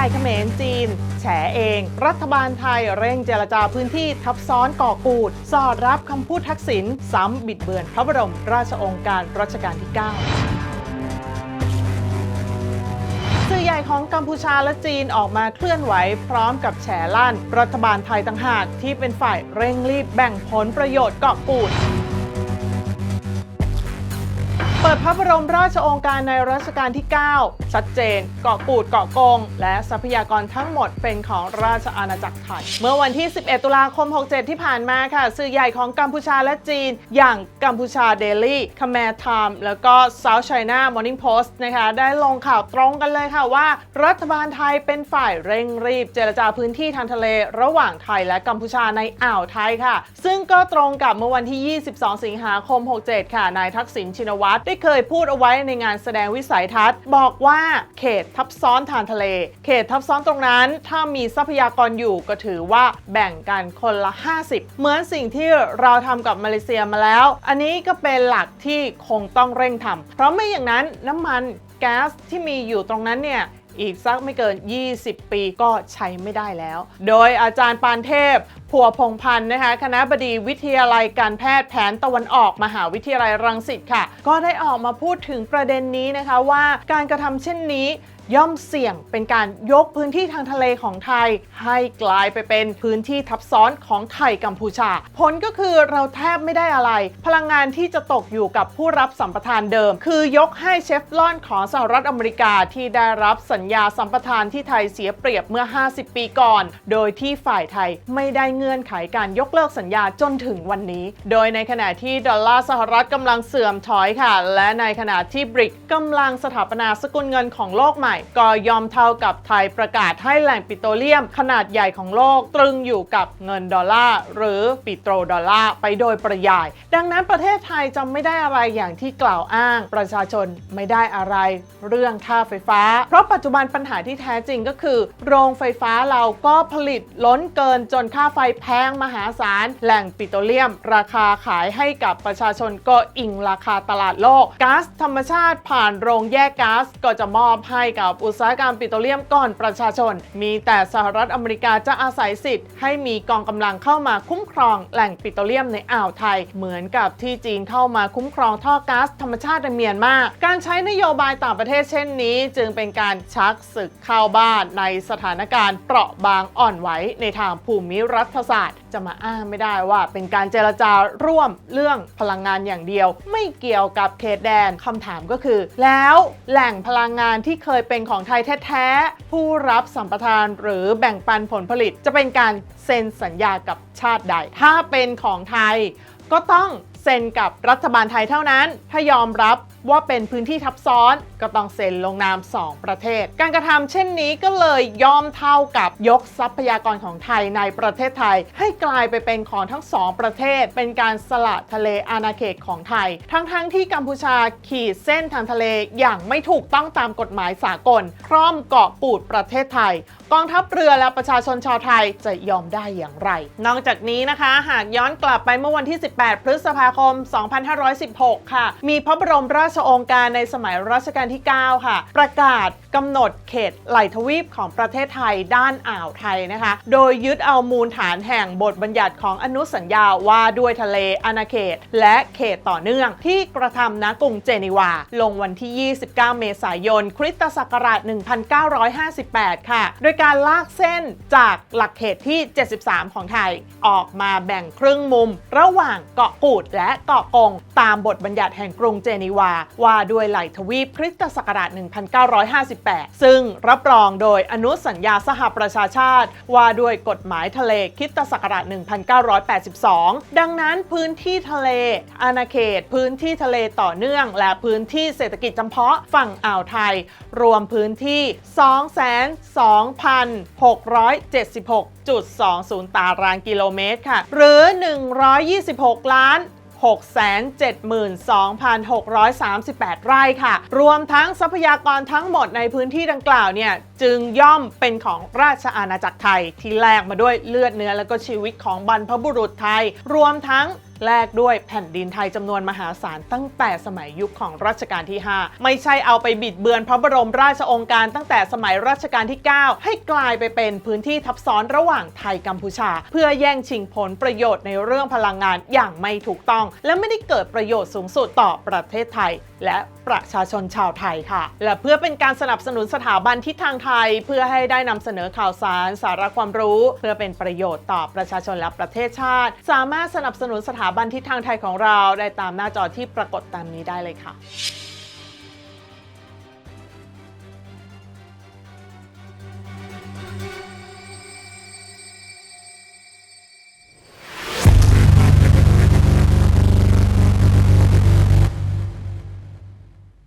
ญ่เขมรจีน แฉเอง รัฐบาลไทยเร่งเจรจาพื้นที่ทับซ้อนก่อกูด สอดรับคำพูดทักษิณซ้ำบิดเบือนพระบรมราชองการรัชกาลที่9สื่อใหญ่ของกัมพูชาและจีนออกมาเคลื่อนไหวพร้อมกับแฉลั่น รัฐบาลไทยต่างหากที่เป็นฝ่ายเร่งรีบแบ่งผลประโยชน์เกาะกูด เปิดพระบรมราชโองการในรัชกาลที่ 9 ชัดเจน เกาะกูดเกาะกง และทรัพยากรทั้งหมดเป็นของราชอาณาจักรไทย เมื่อวันที่ 11 ตุลาคม 67 ที่ผ่านมาค่ะ สื่อใหญ่ของกัมพูชาและจีน อย่างกัมพูชาเดลี่คาแมร์ไทม์แล้วก็ South China Morning Post นะคะ ได้ลงข่าวตรงกันเลยค่ะว่า รัฐบาลไทยเป็นฝ่ายเร่งรีบ เจรจาพื้นที่ทางทะเล ระหว่างไทยและกัมพูชาในอ่าวไทยค่ะ ซึ่งก็ตรงกับเมื่อวันที่ 22 สิงหาคม 67 ค่ะนายทักษิณชินวัตรได้เคยพูดเอาไว้ในงานแสดงวิสัยทัศน์ บอกว่าเขตทับซ้อนทางทะเล เขตทับซ้อนตรงนั้น ถ้ามีทรัพยากรอยู่ก็ถือว่าแบ่งกันคนละ 50 เหมือนสิ่งที่เราทำกับมาเลเซียมาแล้ว อันนี้ก็เป็นหลักที่คงต้องเร่งทำเพราะไม่อย่างนั้นน้ำมันแก๊สที่มีอยู่ตรงนั้นเนี่ย อีกสักไม่เกิน 20 ปีก็ใช้ไม่ได้แล้ว โดยอาจารย์ปานเทพผัวพงพันธ์นะคะคณะบดีวิทยาลัยการแพทย์แผนตะวันออกมหาวิทยาลัยรังสิตค่ะ ก็ได้ออกมาพูดถึงประเด็นนี้นะคะว่าการกระทำเช่นนี้ ย่อมเสี่ยงเป็นการยกพื้นที่ทางทะเลของไทย ให้กลายไปเป็นพื้นที่ทับซ้อนของไทยกัมพูชา ผลก็คือเราแทบไม่ได้อะไร พลังงานที่จะตกอยู่กับผู้รับสัมปทานเดิม คือยกให้เชฟลอนของสหรัฐอเมริกาที่ได้รับสัญญาสัมปทานที่ไทยเสียเปรียบเมื่อ 50 ปีก่อน โดยที่ฝ่ายไทยไม่ได้เงื่อนไขการยกเลิกสัญญาจนถึงวันนี้ โดยในขณะที่ดอลลาร์สหรัฐกำลังเสื่อมถอยค่ะ และในขณะที่บริกกำลังสถาปนาสกุลเงินของโลกใหม่ก็ยอมเท่ากับไทยประกาศให้แหล่งปิโตรเลียมขนาดใหญ่ของโลกตรึงอยู่กับเงินดอลลาร์หรือปิโตรดอลลาร์ไปโดยปริยาย ดังนั้นประเทศไทยจะไม่ได้อะไรอย่างที่กล่าวอ้าง ประชาชนไม่ได้อะไรเรื่องค่าไฟฟ้า เพราะปัจจุบันปัญหาที่แท้จริงก็คือ โรงไฟฟ้าเราก็ผลิตล้นเกินจนค่าไฟแพงมหาศาล แหล่งปิโตรเลียม ราคาขายให้กับประชาชนก็อิงราคาตลาดโลกก๊าซธรรมชาติผ่านโรงแยกก๊าซก็จะมอบให้กับอุตสาหกรรมปิโตรเลียมก่อนประชาชน มีแต่สหรัฐอเมริกาจะอาศัยสิทธิ์ให้มีกองกำลังเข้ามาคุ้มครองแหล่งปิโตรเลียมในอ่าวไทย เหมือนกับที่จีนเข้ามาคุ้มครองท่อก๊าซธรรมชาติในเมียนมา การใช้นโยบายต่างประเทศเช่นนี้ จึงเป็นการชักศึกเข้าบ้านในสถานการณ์เปราะบางอ่อนไหวในทางภูมิรัฐศาสตร์ จะมาอ้างไม่ได้ว่าเป็นการเจรจาร่วมเรื่องพลังงานอย่างเดียว ไม่เกี่ยวกับเขตแดนคำถามก็คือ แล้วแหล่งพลังงานที่เคยเป็นของไทยแท้ๆ ผู้รับสัมปทานหรือแบ่งปันผลผลิต จะเป็นการเซ็นสัญญากับชาติใด ถ้าเป็นของไทยก็ต้องเซ็นกับรัฐบาลไทยเท่านั้น ถ้ายอมรับ ว่าเป็นพื้นที่ทับซ้อนก็ต้องเซ็นลงนาม 2 ประเทศ การกระทำเช่นนี้ก็เลยย่อมเท่ากับยกทรัพยากรของไทยในประเทศไทย ให้กลายไปเป็นของทั้งสองประเทศ เป็นการสละทะเลอาณาเขตของไทย ทั้งๆทที่กัมพูชาขีดเส้นทางทะเลอย่างไม่ถูกต้องตามกฎหมายสากล คร่อมเกาะกูดประเทศไทย กองทัพเรือและประชาชนชาวไทยจะยอมได้อย่างไร นอกจากนี้นะคะ หากย้อนกลับไปเมื่อวันที่ 18 พฤษภาคม 2516 ค่ะ มีพระบรมราชองการในสมัยรัชกาลที่ 9 ค่ะ ประกาศกำหนดเขตไหลทวีปของประเทศไทยด้านอ่าวไทยนะคะ โดยยึดเอามูลฐานแห่งบทบัญญัติของอนุสัญญาว่าด้วยทะเลอาณาเขต และเขตต่อเนื่องที่กระทำณกรุงเจนีวา ลงวันที่ 29 เมษายน คริสตศักราช 1958 ค่ะ โดยการลากเส้นจากหลักเขตที่ 73 ของไทย ออกมาแบ่งครึ่งมุม ระหว่างเกาะกูดและเกาะกง ตามบทบัญญัติแห่งกรุงเจนีวาว่าด้วยไหลทวีปคริสตศักราช 1958 ซึ่งรับรองโดยอนุสัญญาสหประชาชาติ ว่าด้วยกฎหมายทะเลคริสตศักราช 1982 ดังนั้นพื้นที่ทะเล อาณาเขต พื้นที่ทะเลต่อเนื่อง และพื้นที่เศรษฐกิจจำเพาะฝั่งอ่าวไทย รวมพื้นที่ 22,676.20 ตารางกิโลเมตรค่ะ หรือ 126 ล้าน 672,638 ไร่ค่ะ รวมทั้งทรัพยากรทั้งหมดในพื้นที่ดังกล่าวเนี่ยจึงย่อมเป็นของราชอาณาจักรไทยที่แลกมาด้วยเลือดเนื้อและก็ชีวิตของบรรพบุรุษไทย รวมทั้ง แลกด้วยแผ่นดินไทยจำนวนมหาศาลตั้งแต่สมัยยุคของรัชกาลที่ 5 ไม่ใช่เอาไปบิดเบือนพระบรมราชองค์การตั้งแต่สมัยรัชกาลที่ 9 ให้กลายไปเป็นพื้นที่ทับซ้อนระหว่างไทยกัมพูชา เพื่อแย่งชิงผลประโยชน์ในเรื่องพลังงานอย่างไม่ถูกต้อง และไม่ได้เกิดประโยชน์สูงสุดต่อประเทศไทย และประชาชนชาวไทยค่ะ และเพื่อเป็นการสนับสนุนสถาบันทิศทางไทย เพื่อให้ได้นำเสนอข่าวสาร สาระความรู้ เพื่อเป็นประโยชน์ต่อประชาชนและประเทศชาติ สามารถสนับสนุนสถาบันทิศทางไทยของเราได้ตามหน้าจอที่ปรากฏตามนี้ได้เลยค่ะ